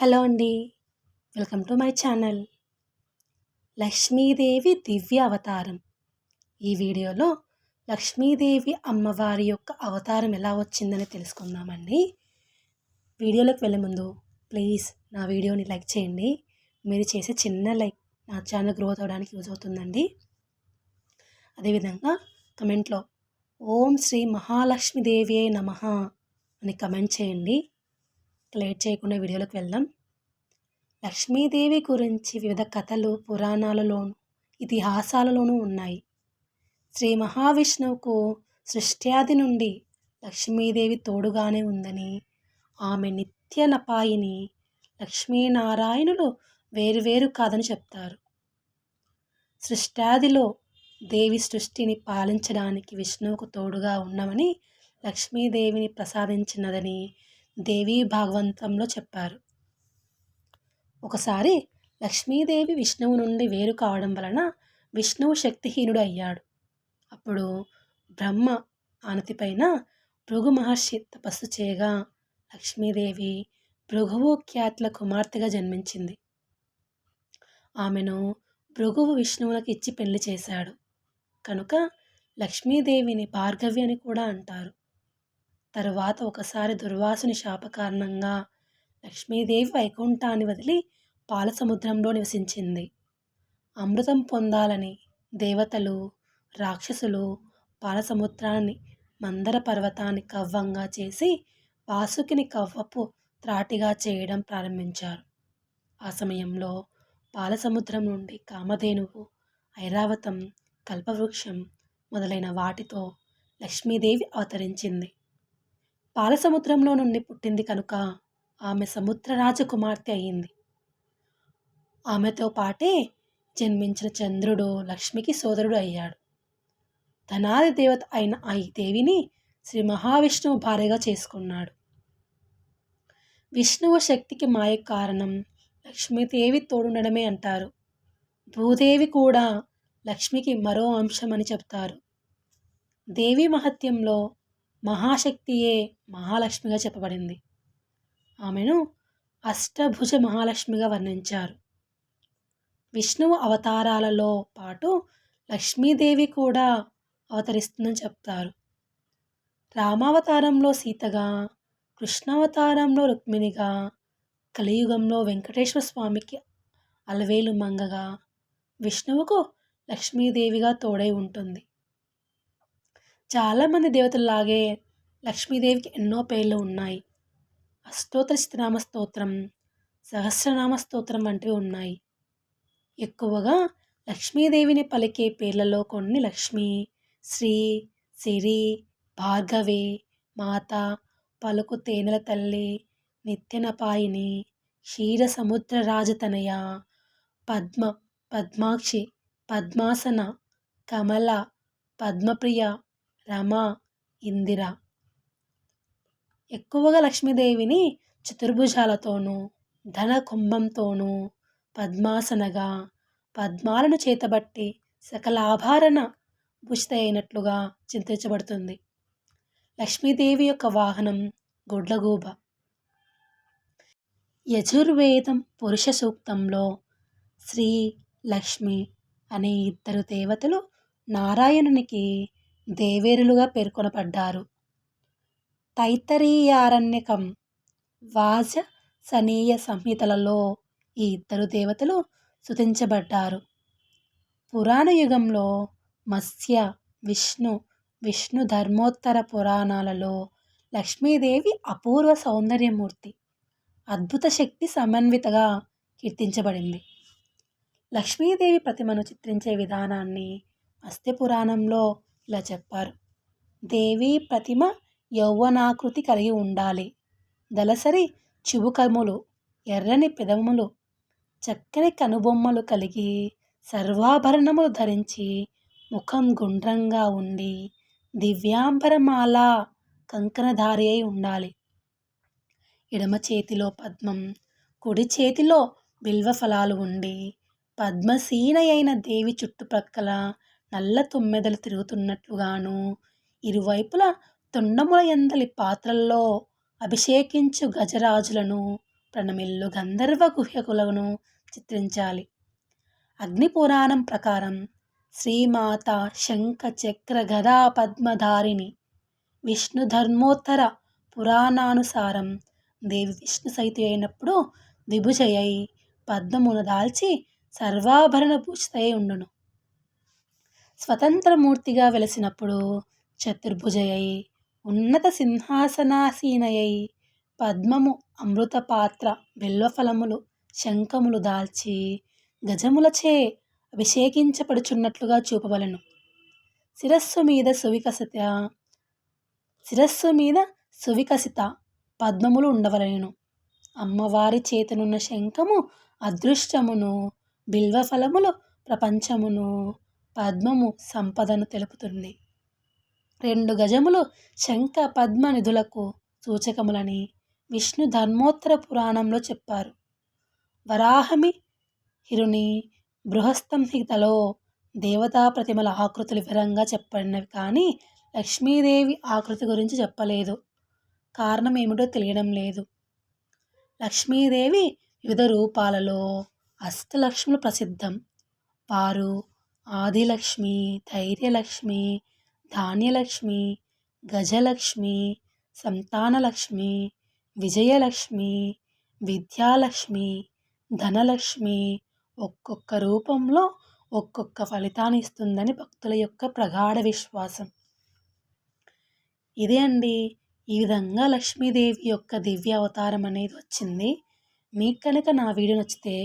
Hello అండి. Welcome to my channel. Lakshmidevi దివ్య అవతారం. ఈ వీడియోలో లక్ష్మీదేవి అమ్మవారి యొక్క అవతారం ఎలా వచ్చిందని తెలుసుకుందామండి. వీడియోలోకి వెళ్ళే ముందు ప్లీజ్ నా వీడియోని లైక్ చేయండి. మీరు చేసే చిన్న లైక్ నా ఛానల్ గ్రోత్ అవ్వడానికి యూజ్ అవుతుందండి. అదేవిధంగా కమెంట్లో ఓం శ్రీ మహాలక్ష్మీదేవి నమ అని కమెంట్ చేయండి. లేట్ చేయకుండా వీడియోలోకి వెళ్దాం. లక్ష్మీదేవి గురించి వివిధ కథలు పురాణాలలోను ఇతిహాసాలలోనూ ఉన్నాయి. శ్రీ మహావిష్ణువుకు సృష్ట్యాది నుండి లక్ష్మీదేవి తోడుగానే ఉందని ఆమె నిత్య నపాయిని లక్ష్మీనారాయణులు వేరువేరు కాదని చెప్తారు. సృష్ట్యాదిలో దేవి సృష్టిని పాలించడానికి విష్ణువుకు తోడుగా ఉన్నామని లక్ష్మీదేవిని ప్రసాదించినదని దేవీ భాగవంతంలో చెప్పారు. ఒకసారి లక్ష్మీదేవి విష్ణువు నుండి వేరు కావడం వలన విష్ణువు శక్తిహీనుడు అయ్యాడు. అప్పుడు బ్రహ్మ ఆనతిపైన భృగు మహర్షి తపస్సు చేయగా లక్ష్మీదేవి భృగువు ఖ్యాతుల కుమార్తెగా జన్మించింది. ఆమెను భృగువు విష్ణువులకు ఇచ్చి పెళ్ళి చేశాడు. కనుక లక్ష్మీదేవిని భార్గవి అని కూడా అంటారు. తరువాత ఒకసారి దుర్వాసుని శాప కారణంగా లక్ష్మీదేవి వైకుంఠాన్ని వదిలి పాలసముద్రంలో నివసించింది. అమృతం పొందాలని దేవతలు రాక్షసులు పాలసముద్రాన్ని మందర పర్వతాన్ని కవ్వంగా చేసి వాసుకిని కవ్వపు త్రాటిగా చేయడం ప్రారంభించారు. ఆ సమయంలో పాలసముద్రం నుండి కామధేనువు ఐరావతం కల్పవృక్షం మొదలైన వాటితో లక్ష్మీదేవి అవతరించింది. పాలసముద్రంలో నుండి పుట్టింది కనుక ఆమె సముద్ర రాజకుమార్తె అయింది ఆమెతో పాటే జన్మించిన చంద్రుడు లక్ష్మికి సోదరుడు అయ్యాడు. ధనాది దేవత అయిన ఆ దేవిని శ్రీ మహావిష్ణువు భార్యగా చేసుకున్నాడు. విష్ణువు శక్తికి మాయ కారణం లక్ష్మీదేవి తోడుండడమే అంటారు. భూదేవి కూడా లక్ష్మికి మరో అంశం అని చెప్తారు. దేవి మహత్యంలో మహాశక్తియే మహాలక్ష్మిగా చెప్పబడింది. ఆమెను అష్టభుజ మహాలక్ష్మిగా వర్ణించారు. విష్ణువు అవతారాలలో పాటు లక్ష్మీదేవి కూడా అవతరిస్తుందని చెప్తారు. రామావతారంలో సీతగా కృష్ణావతారంలో రుక్మిణిగా కలియుగంలో వెంకటేశ్వర స్వామికి అలవేలు మంగగా విష్ణువుకు లక్ష్మీదేవిగా తోడై ఉంటుంది. చాలామంది దేవతల్లాగే లక్ష్మీదేవికి ఎన్నో పేర్లు ఉన్నాయి. అష్టోత్తర శతనామ స్తోత్రం సహస్రనామ స్తోత్రం వంటివి ఉన్నాయి. ఎక్కువగా లక్ష్మీదేవిని పలికే పేర్లలో కొన్ని లక్ష్మి శ్రీ సిరి భార్గవి మాత పలుకు తేనెల తల్లి నిత్యనపాయిని క్షీర సముద్ర రాజతనయ పద్మ పద్మాక్షి పద్మాసన కమల పద్మప్రియ రమ ఇందిర. ఎక్కువగా లక్ష్మీదేవిని చతుర్భుజాలతోనూ ధన కుంభంతోనూ పద్మాసనగా పద్మాలను చేతబట్టి సకల ఆభరణ భూషిత అయినట్లుగా చింతించబడుతుంది. లక్ష్మీదేవి యొక్క వాహనం గుడ్లగూబ. యజుర్వేదం పురుష సూక్తంలో శ్రీ లక్ష్మి అనే ఇద్దరు దేవతలు నారాయణునికి దేవేరులుగా పేర్కొనబడ్డారు. తైత్తరీయారణ్యకం వాజ సనీయ సంహితలలో ఈ ఇద్దరు దేవతలు స్తుతించబడ్డారు. పురాణ యుగంలో మత్స్య విష్ణు విష్ణు ధర్మోత్తర పురాణాలలో లక్ష్మీదేవి అపూర్వ సౌందర్యమూర్తి అద్భుత శక్తి సమన్వితగా కీర్తించబడింది. లక్ష్మీదేవి ప్రతిమను చిత్రించే విధానాన్ని మత్స్య పురాణంలో ఇలా చెప్పారు. దేవి ప్రతిమ యౌవనాకృతి కలిగి ఉండాలి. దలసరి చిబుకములు ఎర్రని పెదములు చక్కని కనుబొమ్మలు కలిగి సర్వాభరణములు ధరించి ముఖం గుండ్రంగా ఉండి దివ్యాంబరమాల కంకణధారి అయి ఉండాలి. ఎడమ చేతిలో పద్మం కుడి చేతిలో బిల్వ ఫలాలు ఉండి పద్మసీన అయిన దేవి చుట్టుప్రక్కల నల్ల తుమ్మెదలు తిరుగుతున్నట్లుగాను ఇరువైపులా తొండముల ఎందలి పాత్రల్లో అభిషేకించు గజరాజులను ప్రణమిల్లు గంధర్వ గుహ్యకులను చిత్రించాలి. అగ్ని పురాణం ప్రకారం శ్రీమాత శంఖ చక్ర గదా పద్మధారిణి విష్ణు ధర్మోత్తర పురాణానుసారం దేవి విష్ణు సైతి అయినప్పుడు విభుజయై పద్మమున దాల్చి సర్వాభరణ పూజితై ఉండును. స్వతంత్రమూర్తిగా వెలసినప్పుడు చతుర్భుజయై ఉన్నత సింహాసనాసీనయై పద్మము అమృత పాత్ర బిల్వఫలములు శంఖములు దాల్చి గజములచే అభిషేకించబడుచున్నట్లుగా చూపవలను. శిరస్సు మీద సువికసిత శిరస్సు మీద సువికసిత పద్మములు ఉండవలను. అమ్మవారి చేతనున్న శంఖము అదృష్టమును బిల్వఫలములు ప్రపంచమును పద్మము సంపదను తెలుపుతుంది. రెండు గజములు శంఖ పద్మ నిధులకు సూచకములని విష్ణు ధర్మోత్తర పురాణంలో చెప్పారు. వరాహమి హిరుని బృహస్తంహితలో దేవతా ప్రతిమల ఆకృతులు వివరంగా చెప్పబడినవి కానీ లక్ష్మీదేవి ఆకృతి గురించి చెప్పలేదు. కారణం ఏమిటో తెలియడం లేదు. లక్ష్మీదేవి వివిధ రూపాలలో అష్టలక్ష్ములు ప్రసిద్ధం. వారు ఆదిలక్ష్మి ధైర్యలక్ష్మి ధాన్యలక్ష్మి గజలక్ష్మి సంతానలక్ష్మి విజయలక్ష్మి విద్యాలక్ష్మి ధనలక్ష్మి ఒక్కొక్క రూపంలో ఒక్కొక్క ఫలితాన్ని ఇస్తుందని భక్తుల యొక్క ప్రగాఢ విశ్వాసం. ఇదే అండి. ఈ విధంగా లక్ష్మీదేవి యొక్క దివ్య అవతారం అనేది వచ్చింది. మీకు కనుక నా వీడియో నచ్చితే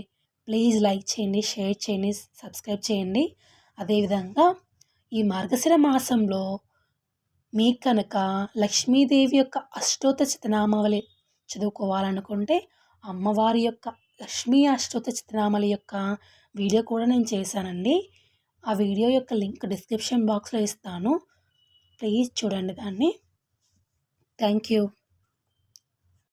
ప్లీజ్ లైక్ చేయండి షేర్ చేయండి సబ్స్క్రైబ్ చేయండి. అదేవిధంగా ఈ మార్గశిర మాసంలో మీ కనుక లక్ష్మీదేవి యొక్క అష్టోత చితనామావళి చదువుకోవాలనుకుంటే అమ్మవారి యొక్క లక్ష్మీ అష్టోత చితనామల యొక్క వీడియో కూడా నేను చేశానండి. ఆ వీడియో యొక్క లింక్ డిస్క్రిప్షన్ బాక్స్లో ఇస్తాను. ప్లీజ్ చూడండి దాన్ని. Thank you.